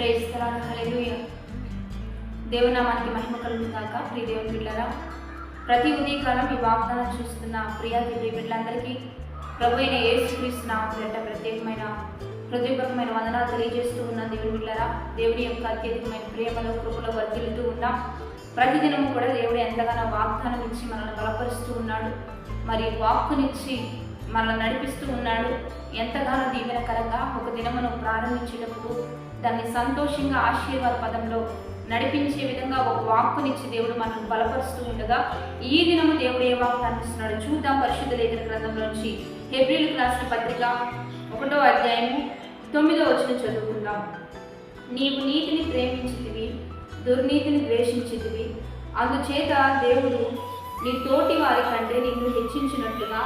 ప్రేస్తరాలు హల్లెలూయా. దేవునామానికి మహిమ కలుగుతాక ప్రియ దేవుని బిడ్డరా ప్రతి ఉదయకాలం ఈ వాగ్దానం చూస్తున్న ప్రియ దేవి బిడ్డలందరికీ ప్రభు అయిన యేసుక్రీస్తు నామం ప్రత్యేకమైన హృదయపూర్వకమైన వందనాలు తెలియజేస్తూ ఉన్న దేవుని బిడ్డరా దేవుని యొక్క అత్యధికమైన ప్రేమలో కృపలో వర్తిల్లుతూ ఉన్నాం. ప్రతిదినము కూడా దేవుడు ఎంతగానో వాగ్దానం ఇచ్చి మనల్ని బలపరుస్తూ ఉన్నాడు. మరి వాక్కునిచ్చి మనల్ని నడిపిస్తూ ఉన్నాడు. ఎంతగానో దీవెనకరంగా ఒక దినమును ప్రారంభించేటప్పుడు దాన్ని సంతోషంగా ఆశీర్వాద పదంలో నడిపించే విధంగా ఒక వాక్కునిచ్చి దేవుడు మనల్ని బలపరుస్తూ ఉండగా ఈ దినము దేవుడు ఏ వాగ్దానం అందిస్తున్నాడు చూద్దాం పరిశుద్ధ లేఖన గ్రంథంలోంచి ఏప్రిల్కి రాసిన పత్రిక ఒకటో అధ్యాయము తొమ్మిదో వచ్చిన చదువుకుందాం. నీవు నీతిని ప్రేమించితివి దుర్నీతిని ద్వేషించితివి. అందుచేత దేవుడు నీ తోటి వారి కంటే నిన్ను హెచ్చించినట్లుగా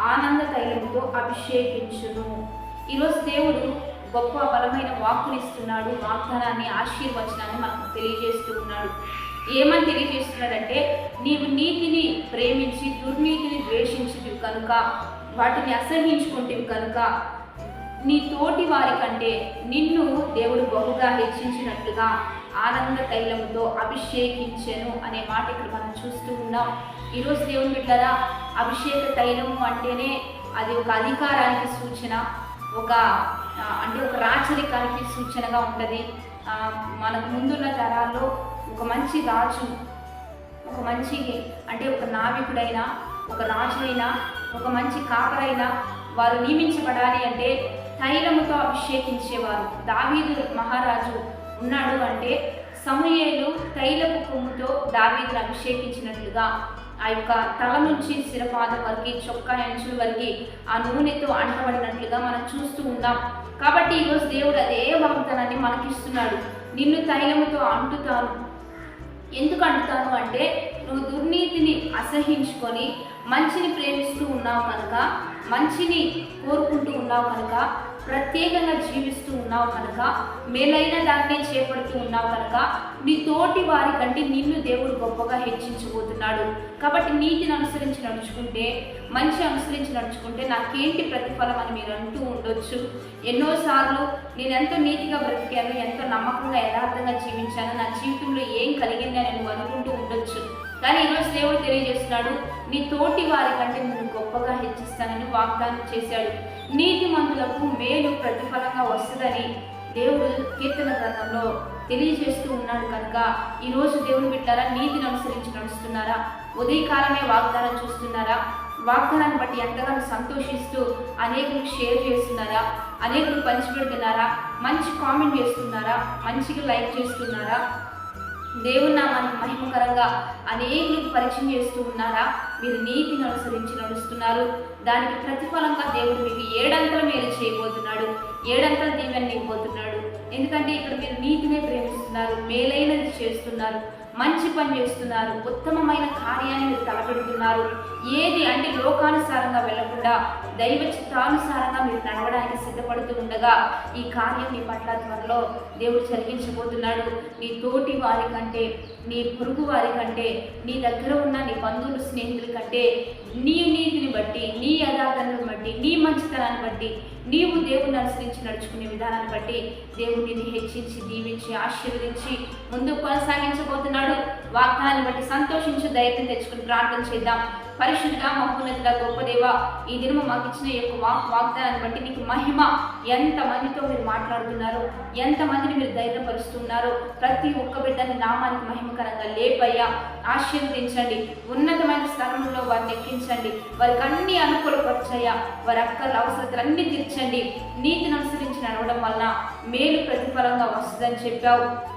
ఆనంద తైలంతో అభిషేకించును. ఈరోజు దేవుడు గొప్ప బలమైన వాక్కునిస్తున్నాడు వాగ్దానాన్ని ఆశీర్వచనాన్ని మనకు తెలియజేస్తూ ఉన్నాడు. ఏమని తెలియజేస్తున్నాడంటే నీవు నీతిని ప్రేమించి దుర్నీతిని ద్వేషించితివి కనుక వాటిని అసహించుకుంటేవి కనుక నీ తోటి వారి కంటే నిన్ను దేవుడు బహుగా హెచ్చించినట్లుగా ఆనంద తైలముతో అభిషేకించెను అనే మాట ఇక్కడ మనం చూస్తూ ఉన్నాం. ఈరోజు దేవుని బిడ్డరా అభిషేక తైలము అంటేనే అది ఒక అధికారానికి సూచన ఒక అంటే ఒక రాచరికానికి సూచనగా ఉంటుంది. మనకు ముందున్న తరాల్లో ఒక మంచి రాజు ఒక మంచి అంటే ఒక నావికుడైనా ఒక రాజునైనా ఒక మంచి కాపరైనా వారు నియమించబడాలి అంటే తైలముతో అభిషేకించేవారు. దావీదు మహారాజు ఉన్నాడు అంటే సమూయేలు తైలపు కొమ్ముతో దావీదును అభిషేకించినట్లుగా ఆ యొక్క తల నుంచి శిరపాదం వరకు చొక్కా ఎంచుల వరకు ఆ నూనెతో అంటబడినట్లుగా మనం చూస్తూ ఉందాం. కాబట్టి ఈరోజు దేవుడు అదే వాగ్దానాన్ని మనకిస్తున్నాడు. నిన్ను తైలముతో అంటుతాను. ఎందుకు అంటుతాను అంటే నువ్వు దుర్నీతిని అసహించుకొని మంచిని ప్రేమిస్తూ ఉన్నావు కనుక మంచిని కోరుకుంటూ ఉన్నావు కనుక ప్రత్యేకంగా జీవిస్తూ ఉన్నావు కనుక మేలైన దాన్ని చేపడుతూ ఉన్నావు కనుక నీ తోటి వారి కంటే నిన్ను దేవుడు గొప్పగా హెచ్చించబోతున్నాడు. కాబట్టి నీతిని అనుసరించి నడుచుకుంటే మంచి అనుసరించి నడుచుకుంటే నాకేంటి ప్రతిఫలం అని మీరు అంటూ ఉండొచ్చు. ఎన్నోసార్లు నేను ఎంతో నీతిగా బ్రతికాను ఎంతో నమ్మకంగా యథార్థంగా జీవించాను నా జీవితంలో ఏం కలిగింది అని నువ్వు అనుకుంటూ ఉండొచ్చు. కానీ ఈరోజు దేవుడు తెలియజేస్తున్నాడు నీ తోటి వారి కంటే గొప్పగా హెచ్చిస్తానని వాగ్దానం చేశాడు. నీతి మందులకు మేలు ప్రతిఫలంగా వస్తుందని దేవుడు కీర్తన గ్రంథంలో తెలియజేస్తూ ఉన్నాడు కనుక ఈరోజు దేవుని బిడ్డారా నీతిని అనుసరించి నడుస్తున్నారా? ఉదయకాలమే వాగ్దానం చూస్తున్నారా? వాగ్దానాన్ని బట్టి ఎంతగానో సంతోషిస్తూ అనేకులకు షేర్ చేస్తున్నారా? అనేకులు పంచిపెడుతున్నారా? మంచి కామెంట్ చేస్తున్నారా? మంచిగా లైక్ చేస్తున్నారా? దేవుని నామానికి మహిమకరంగా అనేకులకు పరిచయం చేస్తూ ఉన్నారా? మీరు నీతిని అనుసరించి నడుస్తున్నారు. దానికి ప్రతిఫలంగా దేవుడు మీకు ఏడంతల మేలు చేయబోతున్నాడు. ఏడంతల దీవెన ఇవ్వబోతున్నాడు. ఎందుకంటే ఇక్కడ మీరు నీతినే ప్రేమిస్తున్నారు మేలైనది చేస్తున్నారు మంచి పని చేస్తున్నారు ఉత్తమమైన కార్యాన్ని మీరు తలపెడుతున్నారు. ఏది అంటే లోకానుసారంగా వెళ్ళకుండా దైవ చిత్తానుసారంగా మీరు నడవడానికి సిద్ధం ఉండగా ఈ కార్యం నీ పట్ల త్వరలో దేవుడు జరిగించబోతున్నాడు. నీ తోటి వారి కంటే నీ పొరుగు వారి కంటే నీ దగ్గర ఉన్న నీ బంధువులు స్నేహితుల కంటే నీ నీతిని బట్టి నీ యథార్థతను బట్టి నీ మంచితనాన్ని బట్టి నీవు దేవుని అనుసరించి నడుచుకునే విధానాన్ని బట్టి దేవుడిని హెచ్చించి దీవించి ఆశీర్వదించి ముందుకు కొనసాగించబోతున్నాడు. వాగ్దానాన్ని బట్టి సంతోషించి ధైర్యం తెచ్చుకుని ప్రార్థన చేద్దాం. పరిశుద్ధ మహోన్నతుల గొప్ప దేవ ఈ దినము మాకు ఇచ్చిన యొక్క వాక్ వాగ్దానాన్ని బట్టి నీకు మహిమ. ఎంత మందితో మీరు మాట్లాడుతున్నారు ఎంత మందిని మీరు ధైర్యపరుస్తున్నారు ప్రతి ఒక్క బిడ్డని నామానికి మహిమకరంగా లేపయ్యా. ఆశీర్వదించండి. ఉన్నతమైన స్థలంలో వారిని ఎక్కించండి. వారికి అన్ని అనుకూలపరిచయ్యా వారి అక్కల అవసరతలన్నీ తీర్చండి. నీతిని అనుసరించి నడవడం వలన మేలు ప్రతిఫలంగా వస్తుందని చెప్పావు.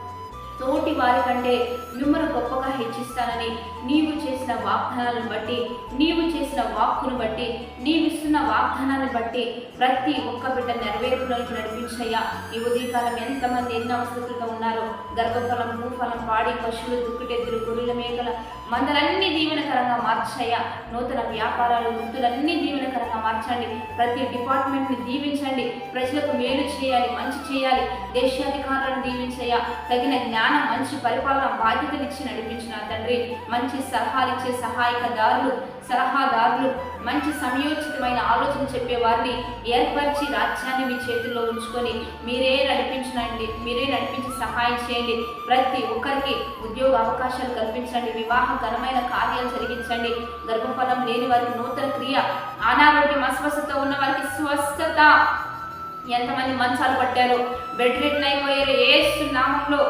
తోటి వారి కంటే మిమ్మల్ని గొప్పగా హెచ్చిస్తానని నీవు చేసిన వాగ్దానాలను బట్టి నీవు చేసిన వాక్కును బట్టి నీవిస్తున్న వాగ్దానాన్ని బట్టి ప్రతి ఒక్క బిడ్డ నెరవేర్పులోకి నడిపించయ్యా. ఈ ఉదయకాలం ఎంతమంది ఎన్ని అవసరతలతో ఉన్నారో గర్భఫలం భూఫలం పాడి పశువులు దుక్కుటెద్దులు గొర్రెల మేకల మందలన్నీ దీవెనకరంగా మార్చయ్యా. నూతన వ్యాపారాలు వృత్తులన్నీ దీవెనకరంగా మార్చండి. ప్రతి డిపార్ట్మెంట్ని దీవించండి. ప్రజలకు మేలు చేయాలి మంచి చేయాలి. దేశాధికారులను దీవించయ్యా. తగిన జ్ఞానం జ్ఞానం మంచి పరిపాలన బాధ్యతలు ఇచ్చి నడిపించిన తండ్రి మంచి సలహాలు ఇచ్చే సహాయకదారులు సలహాదారులు మంచి సమయోచితమైన ఆలోచన చెప్పే వారిని ఏర్పరిచి రాజ్యాన్ని మీ చేతుల్లో ఉంచుకొని మీరే నడిపించండి మీరే నడిపించి సహాయం చేయండి. ప్రతి ఒక్కరికి ఉద్యోగ అవకాశాలు కల్పించండి వివాహ ఘనమైన కార్యాలు జరిగించండి. గర్భఫలం లేని వారికి నూతన క్రియ అనారోగ్యం అస్వస్థత ఉన్న వారికి స్వస్థత. ఎంతమంది మంచాలు పట్టారో? బెడ్ రిటన్ అయిపోయారు ఏసు నామంలో.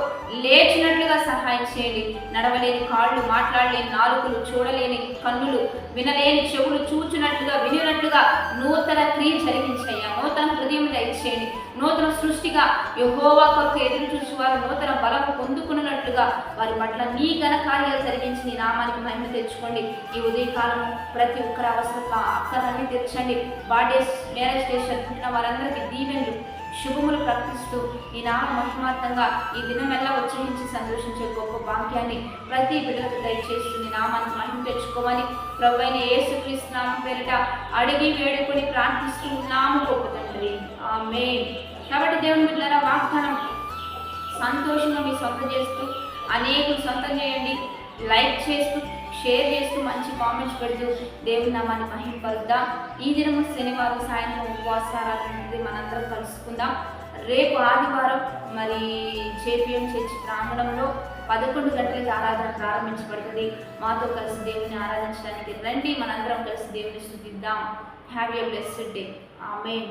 లేచినట్లుగా సహాయం చేయండి. నడవలేని కాళ్ళు మాట్లాడలేని నాలుకలు చూడలేని కన్నులు వినలేని చెవులు చూచినట్లుగా వినినట్లుగా నూతన క్రియ జరిగించయ్యా నూతన హృదయం దయచేయండి. నూతన సృష్టిగా యహోవా కొరకు ఎదురు చూసి వారు నూతన బలం పొందుకున్నట్లుగా వారి పట్ల నీ ఘన కార్యాలు జరిగించి నీ నామానికి మహిమ తెచ్చుకోండి. ఈ ఉదయకాలం ప్రతి ఒక్కరి అవసరం అక్కరన్నీ తెచ్చండి బాడీస్ మ్యారేజ్ స్టేషన్ వారందరికీ దీవెనలు. శుభములు ప్రకటిస్తూ ఈ నామ మహిమార్థంగా ఈ దినమెల్లా ఉత్సహించి సంతోషించే గొప్ప భాగ్యాన్ని ప్రతి బిడ్డలకు దయచేస్తుంది నామాన్ని మహిమ తెచ్చుకోమని ప్రభు అయిన యేసుక్రీస్తు నామం పేరిట అడిగి వేడుకొని ప్రార్థిస్తూ ఉన్నాము గొప్ప తండ్రి. ఆమె కాబట్టి దేవుని బిడ్డలారా వాగ్దానం సంతోషంగా మీ సొంతం చేస్తూ అనేకులు సొంతం చేయండి. లైక్ చేస్తూ షేర్ చేస్తూ మంచి కామెంట్స్ పెడుతూ దేవుని నామాన్ని మహింపరుద్దాం. ఈ దినము శనివారం సాయంత్రం ఉపవాసారాలు అనేది మనందరం కలుసుకుందాం. రేపు ఆదివారం మరి జేపీఎం చర్చి ప్రాంగణంలో పదకొండు గంటలకి ఆరాధన ప్రారంభించబడుతుంది. మాతో కలిసి దేవుని ఆరాధించడానికి రండి. మనందరం కలిసి దేవుని స్థుతిద్దాం. Have a blessed day amen